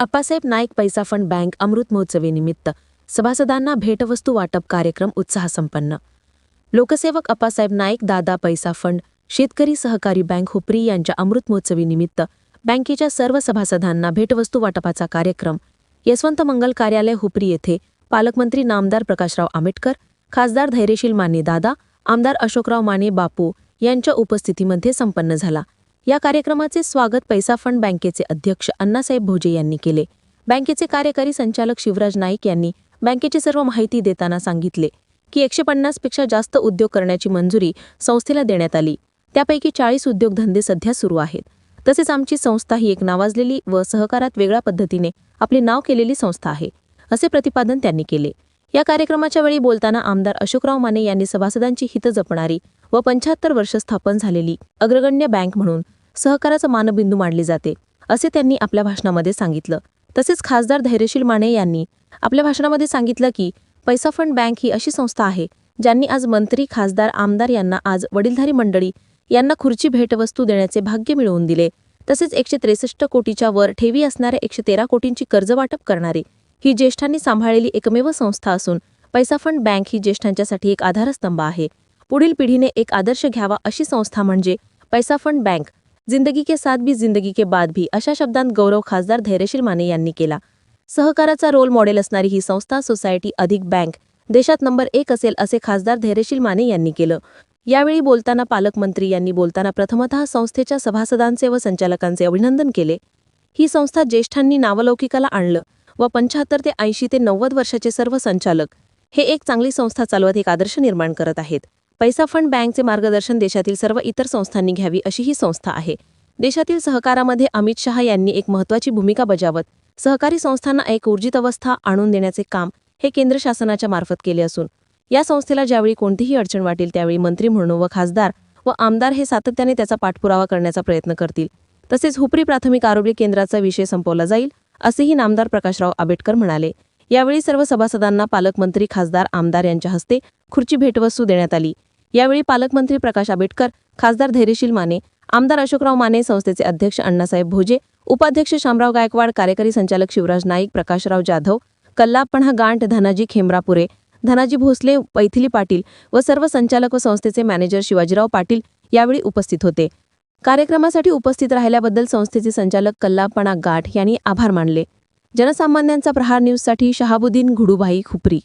अप्पासाहेब नाईक पैसा fund bank अमृत महोत्सवीनिमित्त सभासदांना भेटवस्तू वाटप कार्यक्रम उत्साहसंपन्न. लोकसेवक अप्पासाहेब नाईक दादा पैसा फंड शेतकरी सहकारी बँक हुपरी यांच्या अमृत महोत्सवीनिमित्त बँकेच्या सर्व सभासदांना भेटवस्तू वाटपाचा कार्यक्रम. यशवंत मंगल कार्यालय हुपरी येथे पालकमंत्री नामदार प्रकाशराव आंबेडकर खासदार धैर्यशील माने दादा आमदार अशोकराव माने बापू यांच्या उपस्थितीमध्ये संपन्न झाला. या कार्यक्रमाचे स्वागत पैसा फंड बँकेचे अध्यक्ष अण्णासाहेब भोजे यांनी केले. बँकेचे कार्यकारी संचालक शिवराज नाईक यांनी बँकेची सर्व माहिती देताना सांगितले की एकशे पन्नासपेक्षा जास्त उद्योग करण्याची मंजुरी संस्थेला देण्यात आली. त्यापैकी चाळीस उद्योगधंदे सध्या सुरू आहेत. तसेच आमची संस्था ही एक नावाजलेली व सहकारात वेगळ्या पद्धतीने आपले नाव केलेली संस्था आहे असे प्रतिपादन त्यांनी केले. या कार्यक्रमाच्या वेळी बोलताना आमदार अशोकराव माने यांनी सभासदांची हित जपणारी व पंच्याहत्तर वर्ष स्थापन झालेली अग्रगण्य बँक म्हणून सहकाराचा मानबिंदू मानले जाते असे त्यांनी आपल्या भाषणामध्ये सांगितलं. तसेच खासदार धैर्यशील माने यांनी आपल्या भाषणामध्ये सांगितलं की पैसा फंड बँक ही अशी संस्था आहे ज्यांनी आज मंत्री खासदार आमदार यांना आज वडीलधारी मंडळी यांना खुर्ची भेटवस्तू देण्याचे भाग्य मिळवून दिले. तसेच एकशे त्रेसष्ट कोटीच्या वर ठेवी असणाऱ्या एकशे तेरा कोटींची कर्ज वाटप करणारी ही ज्येष्ठांनी सांभाळलेली एकमेव संस्था असून पैसा फंड बँक ही ज्येष्ठांच्यासाठी एक आधारस्तंभ आहे. पुढील पिढीने एक आदर्श घ्यावा अशी संस्था म्हणजे पैसा फंड बँक जिंदगी के साथ भी जिंदगी के बाद भी अशा शब्दांत गौरव खासदार धैर्यशील माने यांनी केला. सहकाराचा रोल मॉडेल असणारी ही संस्था सोसायटी अधिक बँक देशात नंबर एक असेल असे खासदार धैर्यशील माने यांनी केलं. यावेळी बोलताना पालकमंत्री यांनी बोलताना प्रथमतः संस्थेच्या सभासदांचे व संचालकांचे अभिनंदन केले. ही संस्था ज्येष्ठांनी नावलौकिकाला आणलं व पंच्याहत्तर ते ऐंशी ते नव्वद वर्षाचे सर्व संचालक हे एक चांगली संस्था चालवत एक आदर्श निर्माण करत आहेत. पैसा फंड बँकचे मार्गदर्शन देशातील सर्व इतर संस्थांनी घ्यावी अशी ही संस्था आहे. देशातील सहकारामध्ये अमित शहा यांनी एक महत्त्वाची भूमिका बजावत सहकारी संस्थांना एक ऊर्जित अवस्था आणून देण्याचे काम हे केंद्र शासनाच्या मार्फत केले असून या संस्थेला ज्यावेळी कोणतीही अडचण वाटेल त्यावेळी मंत्री म्हणून व खासदार व आमदार हे सातत्याने त्याचा पाठपुरावा करण्याचा प्रयत्न करतील. तसेच हुपरी प्राथमिक आरोग्य केंद्राचा विषय संपवला जाईल असेही नामदार प्रकाशराव आंबेडकर म्हणाले. यावेळी सर्व सभासदांना पालकमंत्री खासदार आमदार यांच्या हस्ते खुर्ची भेटवस्तू देण्यात आली. यावेळी पालकमंत्री प्रकाश आंबेडकर खासदार धैर्यशील माने आमदार अशोकराव माने संस्थेचे अध्यक्ष अण्णासाहेब भोजे उपाध्यक्ष शामराव गायकवाड कार्यकारी संचालक शिवराज नाईक प्रकाशराव जाधव कल्लापणा गांठ धनाजी खेमरापुरे धनाजी भोसले पैथिली पाटील व सर्व संचालक व संस्थेचे मॅनेजर शिवाजीराव पाटील यावेळी उपस्थित होते. कार्यक्रमासाठी उपस्थित राहिल्याबद्दल संस्थेचे संचालक कल्लापणा गाठ यांनी आभार मानले. जनसामान्यांचा प्रहार न्यूजसाठी शहाबुद्दीन घुडूभाई खुपरी.